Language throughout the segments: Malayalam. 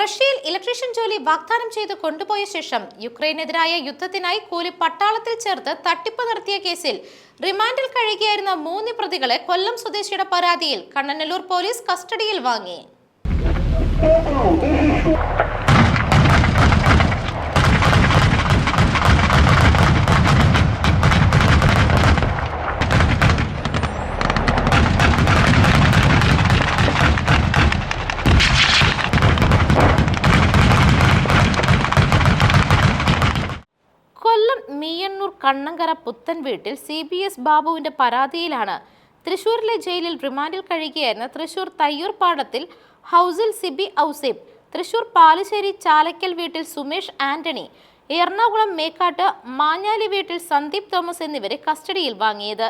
റഷ്യയിൽ ഇലക്ട്രീഷ്യൻ ജോലി വാഗ്ദാനം ചെയ്ത് കൊണ്ടുപോയ ശേഷം യുക്രൈനെതിരായ യുദ്ധത്തിനായി കൂലി പട്ടാളത്തിൽ ചേർത്ത് തട്ടിപ്പ് നടത്തിയ കേസിൽ റിമാൻഡിൽ കഴിയുകയായിരുന്ന മൂന്ന് പ്രതികളെ കൊല്ലം സ്വദേശിയുടെ പരാതിയിൽ കണ്ണനല്ലൂർ പോലീസ് കസ്റ്റഡിയിൽ വാങ്ങി. പുത്തൻ വീട്ടിൽ സി ബി എസ് ബാബുവിന്റെ പരാതിയിലാണ്. തൃശൂരിലെ ജയിലിൽ റിമാൻഡിൽ കഴിയുകയായിരുന്ന തൃശൂർ തയ്യൂർ പാടത്തിൽ ഹൗസിൽ സിബി ഔസേബ് തൃശൂർ പാലശ്ശേരി ചാലക്കൽ വീട്ടിൽ സുമേഷ് ആന്റണി എറണാകുളം മേക്കാട്ട് മാഞ്ഞാലി വീട്ടിൽ സന്ദീപ് തോമസ് എന്നിവരെ കസ്റ്റഡിയിൽ വാങ്ങിയത്.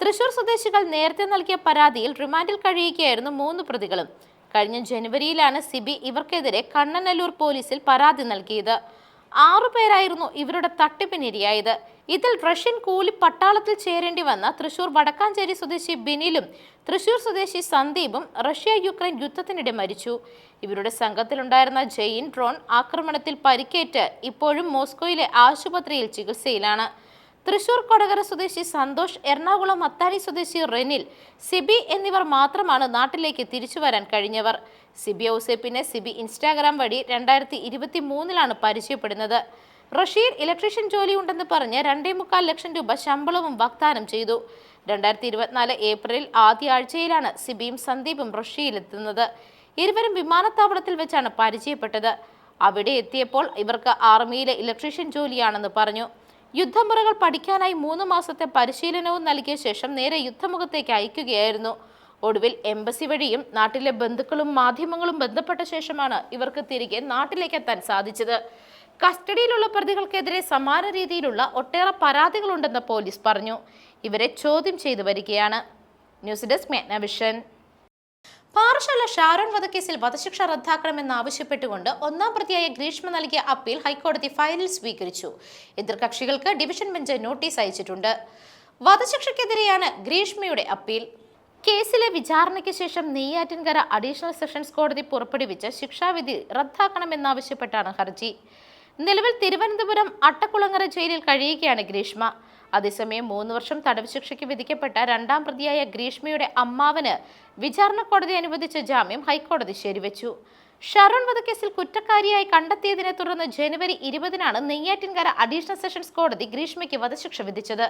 തൃശൂർ സ്വദേശികൾ നേരത്തെ നൽകിയ പരാതിയിൽ റിമാൻഡിൽ കഴിയുകയായിരുന്നു മൂന്ന് പ്രതികളും. കഴിഞ്ഞ ജനുവരിയിലാണ് സിബി ഇവർക്കെതിരെ കണ്ണനല്ലൂർ പോലീസിൽ പരാതി നൽകിയത്. ആറുപേരായിരുന്നു ഇവരുടെ തട്ടിപ്പിനിരയായത്. ഇതിൽ റഷ്യൻ കൂലി പട്ടാളത്തിൽ ചേരേണ്ടി വന്ന തൃശൂർ വടക്കാഞ്ചേരി സ്വദേശി ബിനിലും തൃശൂർ സ്വദേശി സന്ദീപും റഷ്യ യുക്രൈൻ യുദ്ധത്തിനിടെ മരിച്ചു. ഇവരുടെ സംഘത്തിലുണ്ടായിരുന്ന ജെയിൻ ഡ്രോൺ ആക്രമണത്തിൽ പരിക്കേറ്റ് ഇപ്പോഴും മോസ്കോയിലെ ആശുപത്രിയിൽ ചികിത്സയിലാണ്. തൃശൂർ കൊടകര സ്വദേശി സന്തോഷ് എറണാകുളം അത്താരി സ്വദേശി റെനിൽ സിബി എന്നിവർ മാത്രമാണ് നാട്ടിലേക്ക് തിരിച്ചു വരാൻ കഴിഞ്ഞവർ. സിബി ഔസേപ്പിനെ സിബി ഇൻസ്റ്റാഗ്രാം വഴി രണ്ടായിരത്തി ഇരുപത്തി മൂന്നിലാണ് പരിചയപ്പെടുന്നത്. റഷ്യയിൽ ഇലക്ട്രീഷ്യൻ ജോലി ഉണ്ടെന്ന് പറഞ്ഞ് രണ്ടേ മുക്കാൽ ലക്ഷം രൂപ ശമ്പളവും വാഗ്ദാനം ചെയ്തു. രണ്ടായിരത്തി ഇരുപത്തിനാല് ഏപ്രിൽ ആദ്യ ആഴ്ചയിലാണ് സിബിയും സന്ദീപും റഷ്യയിലെത്തുന്നത്. ഇരുവരും വിമാനത്താവളത്തിൽ വെച്ചാണ് പരിചയപ്പെട്ടത്. അവിടെ എത്തിയപ്പോൾ ഇവർക്ക് ആർമിയിലെ ഇലക്ട്രീഷ്യൻ ജോലിയാണെന്ന് പറഞ്ഞു. യുദ്ധമുറകൾ പഠിക്കാനായി മൂന്ന് മാസത്തെ പരിശീലനവും നൽകിയ ശേഷം നേരെ യുദ്ധമുഖത്തേക്ക് അയക്കുകയായിരുന്നു. ഒടുവിൽ എംബസി വഴിയും നാട്ടിലെ ബന്ധുക്കളും മാധ്യമങ്ങളും ബന്ധപ്പെട്ട ശേഷമാണ് ഇവർക്ക് തിരികെ നാട്ടിലേക്കെത്താൻ സാധിച്ചത്. കസ്റ്റഡിയിലുള്ള പ്രതികൾക്കെതിരെ സമാന രീതിയിലുള്ള ഒട്ടേറെ പരാതികളുണ്ടെന്ന് പോലീസ് പറഞ്ഞു. ഇവരെ ചോദ്യം ചെയ്തു വരികയാണ്. ന്യൂസ് ഡെസ്ക് മേഗ്നവിഷൻ പാറശാല ഷാരോൺ വധക്കേസിൽ വധശിക്ഷ റദ്ദാക്കണമെന്നാവശ്യപ്പെട്ടുകൊണ്ട് ഒന്നാം പ്രതിയായ ഗ്രീഷ്മ നൽകിയ അപ്പീൽ ഹൈക്കോടതി ഫയലിൽ സ്വീകരിച്ചു. എതിർകക്ഷികൾക്ക് ഡിവിഷൻ ബെഞ്ച് നോട്ടീസ് അയച്ചിട്ടുണ്ട്. വധശിക്ഷയ്ക്കെതിരെയാണ് ഗ്രീഷ്മയുടെ അപ്പീൽ. കേസിലെ വിചാരണയ്ക്ക് ശേഷം നെയ്യാറ്റിൻകര അഡീഷണൽ സെഷൻസ് കോടതി പുറപ്പെടുവിച്ച ശിക്ഷാവിധി റദ്ദാക്കണമെന്നാവശ്യപ്പെട്ടാണ് ഹർജി. നിലവിൽ തിരുവനന്തപുരം അട്ടക്കുളങ്ങര ജയിലിൽ കഴിയുകയാണ് ഗ്രീഷ്മ. അതേസമയം മൂന്ന് വർഷം തടവ് ശിക്ഷയ്ക്ക് വിധിക്കപ്പെട്ട രണ്ടാം പ്രതിയായ ഗ്രീഷ്മയുടെ അമ്മാവന് വിചാരണ കോടതി അനുവദിച്ച ജാമ്യം ഹൈക്കോടതി ശരിവച്ചു. ഷറൺ വധക്കേസിൽ കുറ്റക്കാരിയായി കണ്ടെത്തിയതിനെ തുടർന്ന് ജനുവരി ഇരുപതിനാണ് നെയ്യാറ്റിൻകര അഡീഷണൽ സെഷൻസ് കോടതി ഗ്രീഷ്മയ്ക്ക് വധശിക്ഷ വിധിച്ചത്.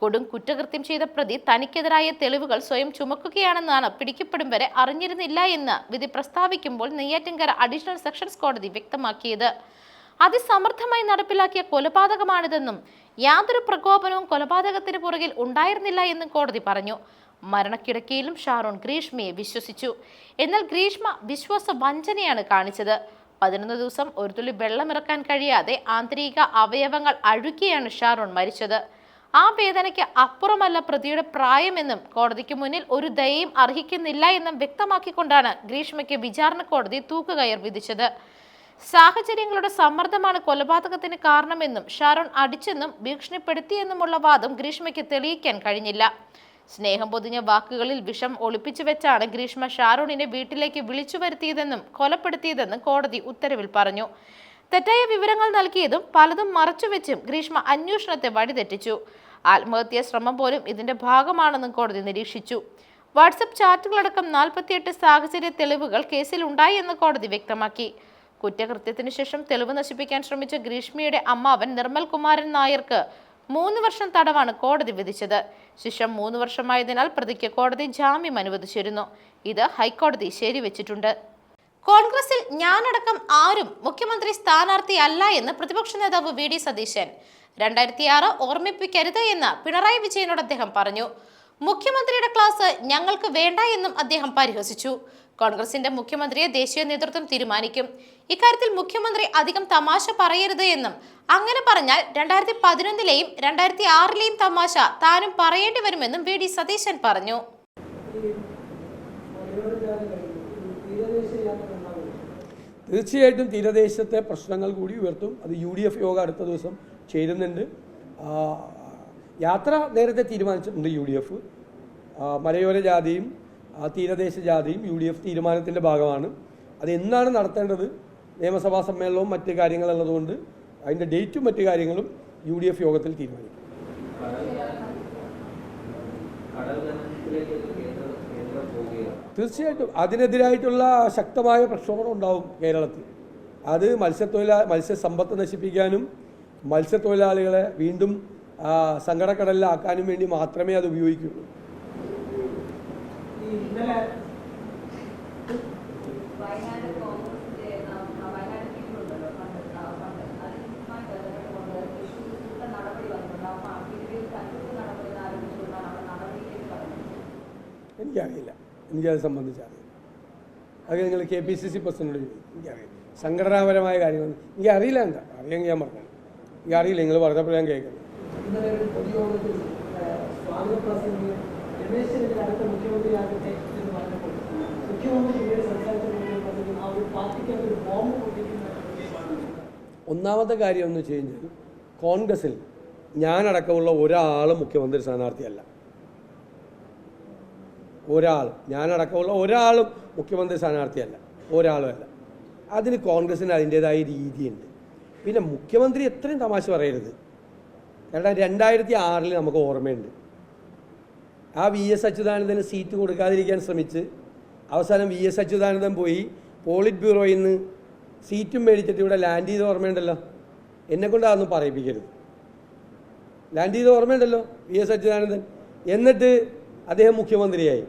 കൊടും കുറ്റകൃത്യം ചെയ്ത പ്രതി തനിക്കെതിരായ തെളിവുകൾ സ്വയം ചുമക്കുകയാണെന്നാണ് പിടിക്കപ്പെടും വരെ അറിഞ്ഞിരുന്നില്ല എന്ന് വിധി പ്രസ്താവിക്കുമ്പോൾ നെയ്യാറ്റിൻകര അഡീഷണൽ സെഷൻസ് കോടതി വ്യക്തമാക്കിയത്. അതിസമർത്ഥമായി നടപ്പിലാക്കിയ കൊലപാതകമാണിതെന്നും യാതൊരു പ്രകോപനവും കൊലപാതകത്തിന് പുറകിൽ ഉണ്ടായിരുന്നില്ല എന്നും കോടതി പറഞ്ഞു. മരണക്കിടക്കയിലും ഷാറൂൺ ഗ്രീഷ്മയെ വിശ്വസിച്ചു. എന്നാൽ ഗ്രീഷ്മ വിശ്വാസ വഞ്ചനയാണ് കാണിച്ചത്. പതിനൊന്ന് ദിവസം ഒരു തുള്ളി വെള്ളമിറക്കാൻ കഴിയാതെ ആന്തരിക അവയവങ്ങൾ അഴുകിയാണ് ഷാറൂൺ മരിച്ചത്. ആ വേദനയ്ക്ക് അപ്പുറമല്ല പ്രതിയുടെ പ്രായമെന്നും കോടതിക്ക് മുന്നിൽ ഒരു ദയയും അർഹിക്കുന്നില്ല എന്നും വ്യക്തമാക്കിക്കൊണ്ടാണ് ഗ്രീഷ്മയ്ക്ക് വിചാരണ കോടതി തൂക്കുകയർ വിധിച്ചത്. സാഹചര്യങ്ങളുടെ സമ്മർദ്ദമാണ് കൊലപാതകത്തിന് കാരണമെന്നും ഷാരോൺ അടിച്ചെന്നും ഭീഷണിപ്പെടുത്തിയെന്നുമുള്ള വാദം ഗ്രീഷ്മയ്ക്ക് തെളിയിക്കാൻ കഴിഞ്ഞില്ല. സ്നേഹം പൊതിഞ്ഞ വാക്കുകളിൽ വിഷം ഒളിപ്പിച്ചു വെച്ചാണ് ഗ്രീഷ്മ ഷാരോണിനെ വീട്ടിലേക്ക് വിളിച്ചു വരുത്തിയതെന്നും കൊലപ്പെടുത്തിയതെന്നും കോടതി ഉത്തരവിൽ പറഞ്ഞു. തെറ്റായ വിവരങ്ങൾ നൽകിയതും പലതും മറച്ചുവെച്ചും ഗ്രീഷ്മ അന്വേഷണത്തെ വഴിതെറ്റിച്ചു. ആത്മഹത്യാ ശ്രമം പോലും ഇതിന്റെ ഭാഗമാണെന്നും കോടതി നിരീക്ഷിച്ചു. വാട്സപ്പ് ചാറ്റുകളടക്കം നാൽപ്പത്തിയെട്ട് സാഹചര്യ തെളിവുകൾ കേസിൽ ഉണ്ടായി എന്ന് കോടതി വ്യക്തമാക്കി. കുറ്റകൃത്യത്തിന് ശേഷം തെളിവ് നശിപ്പിക്കാൻ ശ്രമിച്ച ഗ്രീഷ്മയുടെ അമ്മാവൻ നിർമ്മൽ കുമാരൻ നായർക്ക് മൂന്ന് വർഷം തടവാണ് കോടതി വിധിച്ചത്. ശിക്ഷ മൂന്ന് വർഷമായതിനാൽ പ്രതിക്ക് കോടതി ജാമ്യം അനുവദിച്ചിരുന്നു. ഇത് ഹൈക്കോടതി ശരിവെച്ചിട്ടുണ്ട്. കോൺഗ്രസിൽ ഞാനടക്കം ആരും മുഖ്യമന്ത്രി സ്ഥാനാർത്ഥിയല്ല എന്ന് പ്രതിപക്ഷ നേതാവ് വി. ഡി. സതീശൻ. രണ്ടായിരത്തി ആറ് ഓർമ്മിപ്പിക്കരുത് എന്ന് പിണറായി വിജയനോട് അദ്ദേഹം പറഞ്ഞു. മുഖ്യമന്ത്രിയുടെ ക്ലാസ് ഞങ്ങൾക്ക് വേണ്ട എന്നും അദ്ദേഹം പരിഹസിച്ചു. കോൺഗ്രസിന്റെ മുഖ്യമന്ത്രിയെ ദേശീയ നേതൃത്വം തീരുമാനിക്കും. ഇക്കാര്യത്തിൽ മുഖ്യമന്ത്രി അധികം തമാശ പറയരുത് എന്നും അങ്ങനെ പറഞ്ഞാൽ രണ്ടായിരത്തി പതിനൊന്നിലെയും രണ്ടായിരത്തി ആറിലെയും തമാശ താനും പറയേണ്ടി വരുമെന്നും വി ഡി സതീശൻ പറഞ്ഞു. തീർച്ചയായിട്ടും തീരദേശത്തെ പ്രശ്നങ്ങൾ കൂടി ഉയർത്തും. അത് യു ഡി എഫ് യോഗം അടുത്ത ദിവസം ചേരുന്നുണ്ട്. യാത്ര നേരത്തെ തീരുമാനിച്ചിട്ടുണ്ട് യു ഡി എഫ്. മലയോര ജാതിയും തീരദേശ ജാതിയും യു ഡി എഫ് തീരുമാനത്തിന്റെ ഭാഗമാണ്. അത് എന്നാണ് നടത്തേണ്ടത്? നിയമസഭാ സമ്മേളനവും മറ്റ് കാര്യങ്ങളുള്ളതുകൊണ്ട് അതിന്റെ ഡേറ്റും മറ്റു കാര്യങ്ങളും യു ഡി എഫ് യോഗത്തിൽ തീരുമാനിക്കും. തീർച്ചയായിട്ടും. അതിനെതിരായിട്ടുള്ള ശക്തമായ പ്രക്ഷോഭം ഉണ്ടാവും കേരളത്തിൽ. അത് മത്സ്യത്തൊഴിലാ മത്സ്യസമ്പത്ത് നശിപ്പിക്കാനും മത്സ്യത്തൊഴിലാളികളെ വീണ്ടും സങ്കടക്കടലിലാക്കാനും വേണ്ടി മാത്രമേ അത് ഉപയോഗിക്കുള്ളൂ. എനിക്കറിയില്ല. എനിക്കത് സംബന്ധിച്ചറിയില്ല. അത് നിങ്ങൾ K P C C president എനിക്കറിയില്ല. സംഘടനാപരമായ കാര്യങ്ങൾ. എനിക്കറിയില്ല എന്താ? അറിയാമെങ്കിൽ ഞാൻ പറഞ്ഞു എനിക്കറിയില്ല. നിങ്ങൾ പറഞ്ഞപ്പോൾ ഞാൻ കേൾക്കുന്നത്. ഇന്നലെ ഒരു പൊതുയോഗത്തിൽ സ്വാഗത പ്രസംഗം രമേശിന്റെ അടുത്ത മുഖ്യമന്ത്രിയാകട്ടെ എന്ന് പറഞ്ഞപ്പോൾ മുഖ്യമന്ത്രി പിന്നീട് സംസാരിച്ചപ്പോൾ ആ ഒരു പാർട്ടിക്കകത്ത് ഒരു ബോംബ് പൊട്ടിക്കുന്ന ഒന്നാമത്തെ കാര്യം എന്ന് വെച്ച് കഴിഞ്ഞാൽ കോൺഗ്രസിൽ ഞാനടക്കമുള്ള ഒരാളും മുഖ്യമന്ത്രി സ്ഥാനാർത്ഥിയല്ല. ഒരാൾ ഞാനടക്കമുള്ള ഒരാളും മുഖ്യമന്ത്രി സ്ഥാനാർത്ഥിയല്ല. ഒരാളുമല്ല അതിന് കോൺഗ്രസിന് അതിന്റെതായ രീതിയുണ്ട്. പിന്നെ മുഖ്യമന്ത്രി എത്രയും തമാശ പറയരുത്. കാരണം രണ്ടായിരത്തി ആറിൽ നമുക്ക് ഓർമ്മയുണ്ട്. ആ വി എസ് അച്യുതാനന്ദന് സീറ്റ് കൊടുക്കാതിരിക്കാൻ ശ്രമിച്ച് അവസാനം വി എസ് അച്യുതാനന്ദൻ പോയി പോളിറ്റ് ബ്യൂറോയിൽ നിന്ന് സീറ്റും മേടിച്ചിട്ട് ഇവിടെ ലാൻഡ് ചെയ്ത് ഓർമ്മയുണ്ടല്ലോ? എന്നെ കൊണ്ട് അതൊന്നും പറയിപ്പിക്കരുത്. ലാൻഡ് ചെയ്ത് ഓർമ്മയുണ്ടല്ലോ വി എസ് അച്യുതാനന്ദൻ? എന്നിട്ട് അദ്ദേഹം മുഖ്യമന്ത്രിയായി.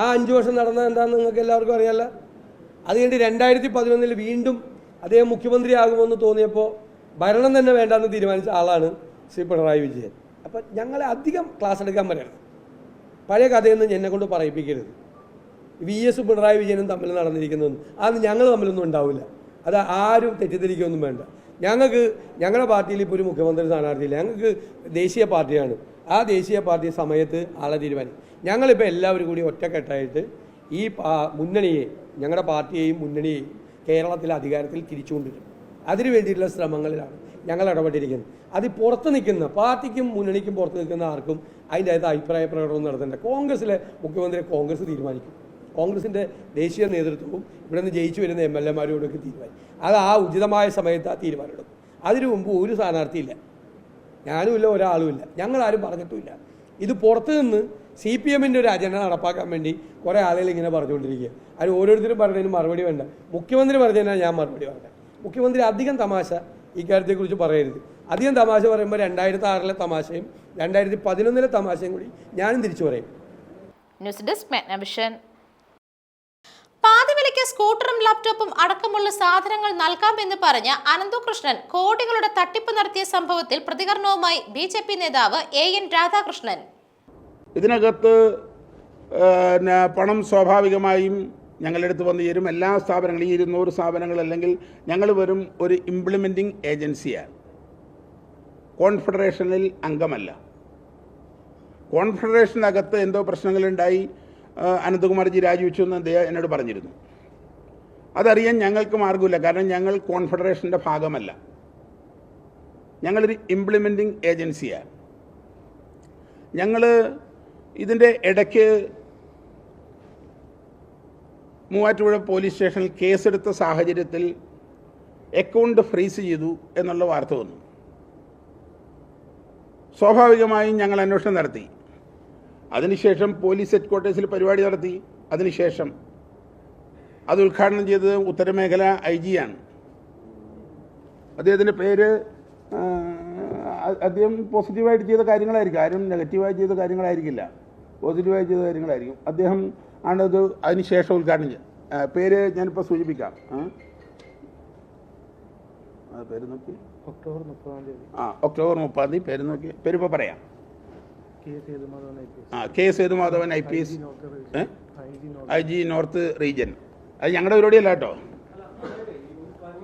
ആ അഞ്ച് വർഷം നടന്നത് എന്താണെന്ന് നിങ്ങൾക്ക് എല്ലാവർക്കും അറിയാമല്ലോ അത് കഴിഞ്ഞ് രണ്ടായിരത്തി പതിനൊന്നിൽ വീണ്ടും അദ്ദേഹം മുഖ്യമന്ത്രിയാകുമെന്ന് തോന്നിയപ്പോൾ ഭരണം തന്നെ വേണ്ടെന്ന് തീരുമാനിച്ച ആളാണ് ശ്രീ പിണറായി വിജയൻ. അപ്പം ഞങ്ങളെ അധികം ക്ലാസ് എടുക്കാൻ പറയണം പഴയ കഥയൊന്നും എന്നെ കൊണ്ട് പറയിപ്പിക്കരുത്. വി എസ് പിണറായി വിജയനും തമ്മിൽ നടന്നിരിക്കുന്നതൊന്നും അത് ഞങ്ങൾ തമ്മിലൊന്നും ഉണ്ടാവില്ല. അത് ആരും തെറ്റിദ്ധരിക്കുകയൊന്നും വേണ്ട. ഞങ്ങൾക്ക് ഞങ്ങളുടെ പാർട്ടിയിൽ ഇപ്പോൾ ഒരു മുഖ്യമന്ത്രി സ്ഥാനാർത്ഥിയില്ല. ഞങ്ങൾക്ക് ദേശീയ പാർട്ടിയാണ്. ആ ദേശീയ പാർട്ടി സമയത്ത് ആളെ തീരുമാനിക്കും ഞങ്ങളിപ്പോൾ എല്ലാവരും കൂടി ഒറ്റക്കെട്ടായിട്ട് ഈ മുന്നണിയെ ഞങ്ങളുടെ പാർട്ടിയെയും മുന്നണിയെയും കേരളത്തിലെ അധികാരത്തിൽ തിരിച്ചുകൊണ്ടിരുന്നു. അതിനു വേണ്ടിയിട്ടുള്ള ശ്രമങ്ങളിലാണ്. ഞങ്ങൾ ഇടപെട്ടിരിക്കുന്നത് അത് പുറത്ത് നിൽക്കുന്ന പാർട്ടിക്കും മുന്നണിക്കും പുറത്ത് നിൽക്കുന്ന ആർക്കും അതിന്റെ അകത്ത് അഭിപ്രായ പ്രകടനം നടത്തേണ്ട. കോൺഗ്രസ്സിലെ മുഖ്യമന്ത്രിയെ കോൺഗ്രസ് തീരുമാനിക്കും. കോൺഗ്രസിന്റെ ദേശീയ നേതൃത്വവും ഇവിടെ നിന്ന് ജയിച്ചു വരുന്ന എം എൽ എമാരോടൊക്കെ തീരുമാനിക്കും. അത് ആ ഉചിതമായ സമയത്ത് ആ തീരുമാനമെടുക്കും. അതിനു മുമ്പ് ഒരു സ്ഥാനാർത്ഥിയില്ല. ഞാനുമില്ല ഒരാളുമില്ല ഞങ്ങളാരും പറഞ്ഞിട്ടുമില്ല. ഇത് പുറത്തു നിന്ന് സി പി എമ്മിന്റെ ഒരു അജണ്ട നടപ്പാക്കാൻ വേണ്ടി കുറേ ആളുകൾ ഇങ്ങനെ പറഞ്ഞുകൊണ്ടിരിക്കുക. അതിന് ഓരോരുത്തരും പറഞ്ഞതിന് മറുപടി വേണ്ട. മുഖ്യമന്ത്രി പറഞ്ഞതിനാണ് ഞാൻ മറുപടി പറഞ്ഞത്. മുഖ്യമന്ത്രി അധികം തമാശ ഇക്കാര്യത്തെക്കുറിച്ച് പറയരുത്. അധികം തമാശ പറയുമ്പോൾ രണ്ടായിരത്തി ആറിലെ തമാശയും രണ്ടായിരത്തി പതിനൊന്നിലെ തമാശയും കൂടി ഞാനും തിരിച്ചു പറയും. News desk മെഗ്നവിഷൻ. പാതിവിലയ്ക്ക് സ്കൂട്ടറും ലാപ്ടോപ്പും അടക്കമുള്ള സാധനങ്ങൾ നൽകാമെന്ന് പറഞ്ഞ അനന്തകൃഷ്ണൻ കോടികളുടെ തട്ടിപ്പ് നടത്തിയ സംഭവത്തിൽ പ്രതികരണവുമായി ബി ജെ പി നേതാവ് എ എൻ രാധാകൃഷ്ണൻ. ഇതിനകത്ത് പണം സ്വാഭാവികമായും ഞങ്ങളുടെ അടുത്ത് വന്ന് ചേരും എല്ലാ സ്ഥാപനങ്ങളും ഈ ഇരുന്നൂറ് സ്ഥാപനങ്ങൾ അല്ലെങ്കിൽ ഞങ്ങൾ വരും ഒരു ഇംപ്ലിമെന്റിംഗ് ഏജൻസിയാണ് കോൺഫെഡറേഷനിൽ അംഗമല്ല. കോൺഫെഡറേഷനകത്ത് എന്തോ പ്രശ്നങ്ങളുണ്ടായി. അനന്തകുമാർജി രാജിവെച്ചു എന്ന് അദ്ദേഹം എന്നോട് പറഞ്ഞിരുന്നു. അതറിയാൻ ഞങ്ങൾക്ക് മാർഗമില്ല കാരണം ഞങ്ങൾ കോൺഫെഡറേഷന്റെ ഭാഗമല്ല. ഞങ്ങളൊരു ഇംപ്ലിമെന്റിംഗ് ഏജൻസിയാണ് ഞങ്ങൾ ഇതിന്റെ ഇടയ്ക്ക് മൂവാറ്റുപുഴ പോലീസ് സ്റ്റേഷനിൽ കേസെടുത്ത സാഹചര്യത്തിൽ അക്കൗണ്ട് ഫ്രീസ് ചെയ്തു എന്നുള്ള വാർത്ത വന്നു. സ്വാഭാവികമായും ഞങ്ങൾ അന്വേഷണം നടത്തി. അതിനുശേഷം പോലീസ് ഹെഡ് ക്വാർട്ടേഴ്സിൽ പരിപാടി നടത്തി. അതിനുശേഷം അത് ഉദ്ഘാടനം ചെയ്തത് ഉത്തരമേഖല ഐ ജിയാണ് അദ്ദേഹത്തിന്റെ പേര് അദ്ദേഹം പോസിറ്റീവായിട്ട് ചെയ്ത കാര്യങ്ങളായിരിക്കും. ആരും നെഗറ്റീവായി ചെയ്ത കാര്യങ്ങളായിരിക്കില്ല. പോസിറ്റീവായി ചെയ്ത കാര്യങ്ങളായിരിക്കും. അദ്ദേഹം ആണത് അതിനുശേഷം ഉദ്ഘാടനം പേര് ഞാനിപ്പോൾ സൂചിപ്പിക്കാം. പേര് നോക്കി. ഒക്ടോബർ മുപ്പതാം തീയതി. ആ ഒക്ടോബർ മുപ്പതാം തീയതി പേര് നോക്കി. പേരിപ്പോൾ പറയാം. ആ K Sethumadhavan I P S. I G north region. അത് ഞങ്ങളുടെ പരിപാടിയല്ല കേട്ടോ.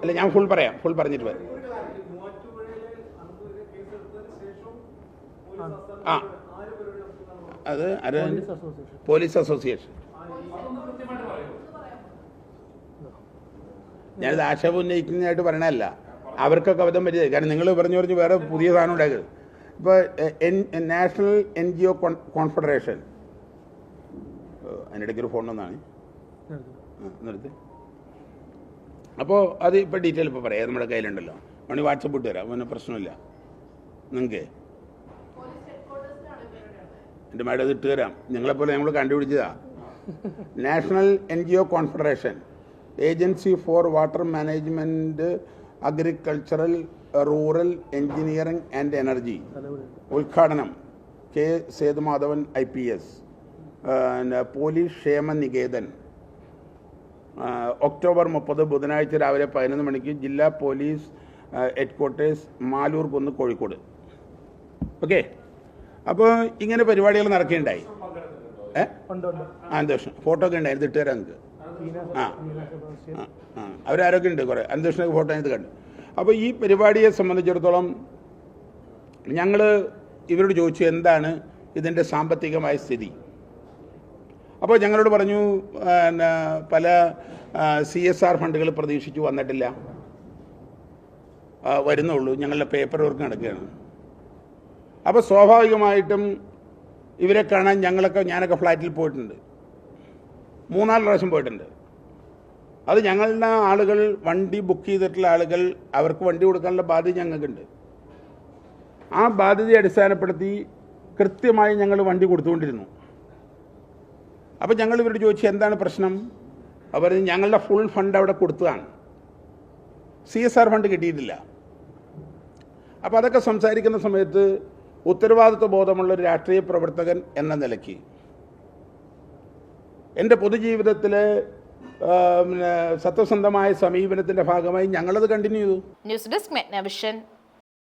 അല്ല ഞാൻ ഫുൾ പറയാം. ഫുൾ പറഞ്ഞിട്ട് വരാം. ആ അത് അര പോലീസ് അസോസിയേഷൻ. ഞാനിത് ആക്ഷേപം ഉന്നയിക്കുന്നതായിട്ട് പറയണല്ല അവർക്കൊക്കെ അബദ്ധം പറ്റിയത്. കാരണം നിങ്ങൾ പറഞ്ഞു പറഞ്ഞു വേറെ പുതിയ സാധനം ഉണ്ടാക്കരുത് ഇപ്പോൾ national N G O confederation. അതിനിടയ്ക്ക് ഒരു ഫോൺ ഒന്നാണ് നിർത്തി. അപ്പോൾ അത് ഇപ്പോൾ ഡീറ്റെയിൽ ഇപ്പോൾ പറയാം. നമ്മുടെ കയ്യിലുണ്ടല്ലോ. വേണമെങ്കിൽ വാട്സപ്പ് ഇട്ട് തരാം. പിന്നെ പ്രശ്നമില്ല. നിങ്ങൾക്ക്? എന്റെ മാഡം അത് ഇട്ട് തരാം. നിങ്ങളെപ്പോലെ നമ്മൾ കണ്ടുപിടിച്ചതാ. National N G O confederation agency for water management agricultural rural engineering and energy. ഉദ്ഘാടനം K Sethumadhavan I P S. Police ക്ഷേമ നികേതൻ. ഒക്ടോബർ മുപ്പത് ബുധനാഴ്ച രാവിലെ പതിനൊന്ന് മണിക്ക് ജില്ലാ പോലീസ് ഹെഡ്ക്വാർട്ടേഴ്സ് മാലൂർ കുന്ന് കോഴിക്കോട്. ഓക്കെ? അപ്പോൾ ഇങ്ങനെ പരിപാടികൾ നടക്കുകയുണ്ടായി ഏ? അന്തരീക്ഷം. ഫോട്ടോ ഒക്കെ ഉണ്ടായിരുന്നു ഇട്ട് തരാം നിങ്ങൾക്ക്. ആ ആ, അവരാരൊക്കെ ഉണ്ട് കുറേ. അന്തരീക്ഷ ഫോട്ടോ അതിനകത്ത് കണ്ടു. അപ്പോൾ ഈ പരിപാടിയെ സംബന്ധിച്ചിടത്തോളം ഞങ്ങൾ ഇവരോട് ചോദിച്ചു എന്താണ് ഇതിന്റെ സാമ്പത്തികമായ സ്ഥിതി? അപ്പോൾ ഞങ്ങളോട് പറഞ്ഞു പിന്നെ പല സി എസ് ആർ ഫണ്ടുകൾ പ്രതീക്ഷിച്ചു വന്നിട്ടില്ല. വരുന്നുള്ളൂ. ഞങ്ങളുടെ പേപ്പർ വർക്ക് നടക്കുകയാണ്. അപ്പോൾ സ്വാഭാവികമായിട്ടും ഇവരെ കാണാൻ ഞങ്ങളൊക്കെ ഞാനൊക്കെ ഫ്ലാറ്റിൽ പോയിട്ടുണ്ട്. മൂന്നാൽ പ്രാവശ്യം പോയിട്ടുണ്ട്. അത് ഞങ്ങളുടെ ആളുകൾ വണ്ടി ബുക്ക് ചെയ്തിട്ടുള്ള ആളുകൾ അവർക്ക് വണ്ടി കൊടുക്കാനുള്ള ബാധ്യത ഞങ്ങൾക്കുണ്ട്. ആ ബാധ്യതയെ അടിസ്ഥാനപ്പെടുത്തി കൃത്യമായി ഞങ്ങൾ വണ്ടി കൊടുത്തുകൊണ്ടിരുന്നു. അപ്പോൾ ഞങ്ങൾ ഇവരോട് ചോദിച്ചു എന്താണ് പ്രശ്നം? അവർ ഞങ്ങളുടെ ഫുൾ ഫണ്ട് അവിടെ കൊടുത്തതാണ്. സി എസ് ആർ ഫണ്ട് കിട്ടിയിട്ടില്ല. അപ്പോൾ അതൊക്കെ സംസാരിക്കുന്ന സമയത്ത് ഉത്തരവാദിത്വ ബോധമുള്ള ഒരു രാഷ്ട്രീയ പ്രവർത്തകൻ എന്ന നിലയ്ക്ക്. എന്റെ പൊതുജീവിതത്തിൽ സത്യസന്ധമായ സമീപനത്തിന്റെ ഭാഗമായി ഞങ്ങളത് കണ്ടിന്യൂ ചെയ്തു. News desk മെഗ്നവിഷൻ.